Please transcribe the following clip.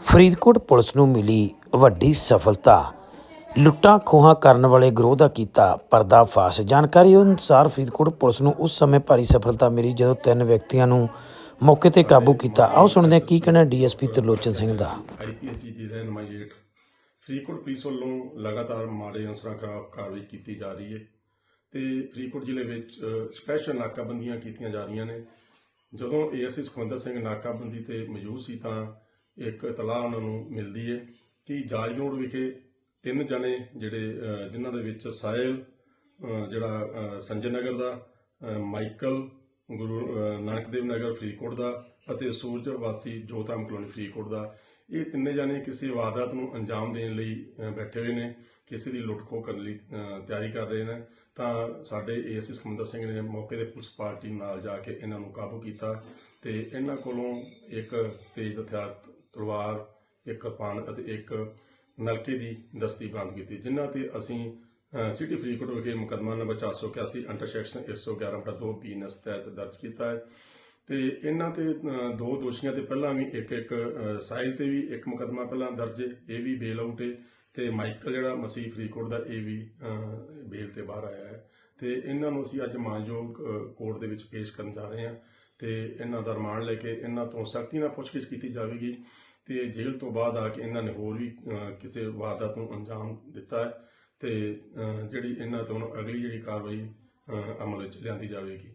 Faridkot police ਨੂੰ ਮਿਲੀ ਵੱਡੀ ਸਫਲਤਾ। ਲੁੱਟਾਂ ਖੋਹਾਂ ਕਰਨ ਵਾਲੇ ਗਰੋਹ ਦਾ ਕੀਤਾ ਪਰਦਾਫਾਸ਼। ਜਾਣਕਾਰੀ ਅਨੁਸਾਰ ਫਰੀਦਕੋਟ ਪੁਲਿਸ ਨੂੰ ਉਸ ਸਮੇਂ ਭਾਰੀ ਸਫਲਤਾ ਮਿਲੀ ਜਦੋਂ ਤਿੰਨ ਵਿਅਕਤੀਆਂ ਨੂੰ ਮੌਕੇ ਤੇ ਕਾਬੂ ਕੀਤਾ। ਆਓ ਸੁਣਦੇ ਹਾਂ ਕੀ ਕਹਿਣਾ ਡੀਐਸਪੀ ਤਰਲੋਚਨ ਸਿੰਘ ਦਾ। ਆਈਪੀਐਸ ਜੀ ਦੀ ਰਹਿਨਮਾਈ ਹੇਠ ਫਰੀਦਕੋਟ ਪੁਲਿਸ ਵੱਲੋਂ ਲਗਾਤਾਰ ਮਾੜੇ ਅਨਸਰਾਂ ਖਿਲਾਫ ਕਾਰਵਾਈ ਕੀਤੀ ਜਾ ਰਹੀ ਹੈ ਤੇ ਫਰੀਦਕੋਟ ਜ਼ਿਲ੍ਹੇ ਵਿੱਚ ਸਪੈਸ਼ਲ ਨਾਕਾਬੰਦੀਆਂ ਕੀਤੀਆਂ ਜਾ ਰਹੀਆਂ ਨੇ। ਜਦੋਂ ਏਐਸਸੀ ਸੁਖਵਿੰਦਰ ਸਿੰਘ ਨਾਕਾਬੰਦੀ ਤੇ ਮੌਜੂਦ ਸੀ ਤਾਂ ਇੱਕ ਇਤਲਾਹ ਉਹਨਾਂ ਨੂੰ ਮਿਲਦੀ ਹੈ ਕਿ ਜਾਜਗੋੜ ਵਿਖੇ ਤਿੰਨ ਜਣੇ ਜਿਹੜੇ ਜਿਨ੍ਹਾਂ ਦੇ ਵਿੱਚ ਸਾਹਿਲ ਜਿਹੜਾ ਸੰਜੇ ਨਗਰ ਦਾ ਮਾਈਕਲ, ਗੁਰੂ ਨਾਨਕ ਦੇਵ ਨਗਰ ਫਰੀਦਕੋਟ ਦਾ ਅਤੇ ਸੂਰਜ ਵਾਸੀ ਜੋਤਾਮ ਕਲੋਨੀ ਫਰੀਦਕੋਟ ਦਾ। ਇਹ ਤਿੰਨੇ ਜਾਣੇ ਕਿਸੇ ਵਾਰਦਾਤ ਨੂੰ ਅੰਜਾਮ ਦੇਣ ਲਈ ਬੈਠੇ ਹੋਏ ਨੇ, ਕਿਸੇ ਦੀ ਲੁੱਟ ਖੋਹ ਕਰਨ ਲਈ ਤਿਆਰੀ ਕਰ ਰਹੇ ਨੇ। ਤਾਂ ਸਾਡੇ ਏਐਸਸੀ ਸਮੁੰਦਰ ਸਿੰਘ ਨੇ ਮੌਕੇ ਤੇ ਪੁਲਿਸ ਪਾਰਟੀ ਨਾਲ ਜਾ ਕੇ ਇਹਨਾਂ ਨੂੰ ਕਾਬੂ ਕੀਤਾ ਤੇ ਇਹਨਾਂ ਕੋਲੋਂ ਇੱਕ ਤੇਜ਼ ਹਥਿਆਰ ਤਲਵਾਰ, ਇੱਕ ਕਿਰਪਾਨ ਅਤੇ ਇੱਕ ਨਲਕੇ ਦੀ ਦਸਤੀ ਬੰਦ ਕੀਤੀ, ਜਿਨ੍ਹਾਂ ਤੇ ਅਸੀਂ ਸਿਟੀ ਫਰੀਦਕੋਟ ਵਿਖੇ ਮੁਕੱਦਮਾ ਨੰਬਰ 481 ਅੰਡਰ ਸੈਕਸ਼ਨ 111 ਬਟਾ 2 ਬੀਐਨਐਸ ਤਹਿਤ ਦਰਜ ਕੀਤਾ ਹੈ। ਤੇ ਇਹਨਾਂ ਤੇ ਦੋ ਦੋਸ਼ੀਆਂ ਤੇ ਪਹਿਲਾਂ ਵੀ ਇੱਕ ਇੱਕ ਸਾਈਲ ਤੇ ਵੀ ਇੱਕ ਮੁਕੱਦਮਾ ਪਹਿਲਾਂ ਦਰਜ ਹੈ, ਇਹ ਵੀ ਬੇਲ ਆਊਟ ਹੈ। ਤੇ ਮਾਈਕਲ ਜਿਹੜਾ ਮਸੀਹ ਫਰੀਦਕੋਟ ਦਾ, ਇਹ ਵੀ ਬੇਲ ਤੇ ਬਾਹਰ ਆਇਆ ਹੈ। ਤੇ ਇਹਨਾਂ ਨੂੰ ਅਸੀਂ ਅੱਜ ਮਾਨਯੋਗ ਕੋਰਟ ਦੇ ਵਿੱਚ ਪੇਸ਼ ਕਰਨ ਜਾ ਰਹੇ ਹਾਂ। ਤੇ ਇਹਨਾਂ ਦਾ ਰਿਮਾਂਡ ਲੈ ਕੇ ਇਹਨਾਂ ਤੋਂ ਸਖਤੀ ਨਾਲ ਪੁੱਛਗਿੱਛ ਕੀਤੀ ਜਾਵੇਗੀ ਤੇ ਜੇਲ੍ਹ ਤੋਂ ਬਾਅਦ ਆ ਕੇ ਇਹਨਾਂ ਨੇ ਹੋਰ ਵੀ ਕਿਸੇ ਵਾਰਦਾਤ ਨੂੰ ਅੰਜਾਮ ਦਿੱਤਾ ਹੈ ਤੇ ਜਿਹੜੀ ਇਹਨਾਂ ਤੋਂ ਅਗਲੀ ਜਿਹੜੀ ਕਾਰਵਾਈ ਅਮਲ ਵਿੱਚ ਲਿਆਂਦੀ ਜਾਵੇਗੀ।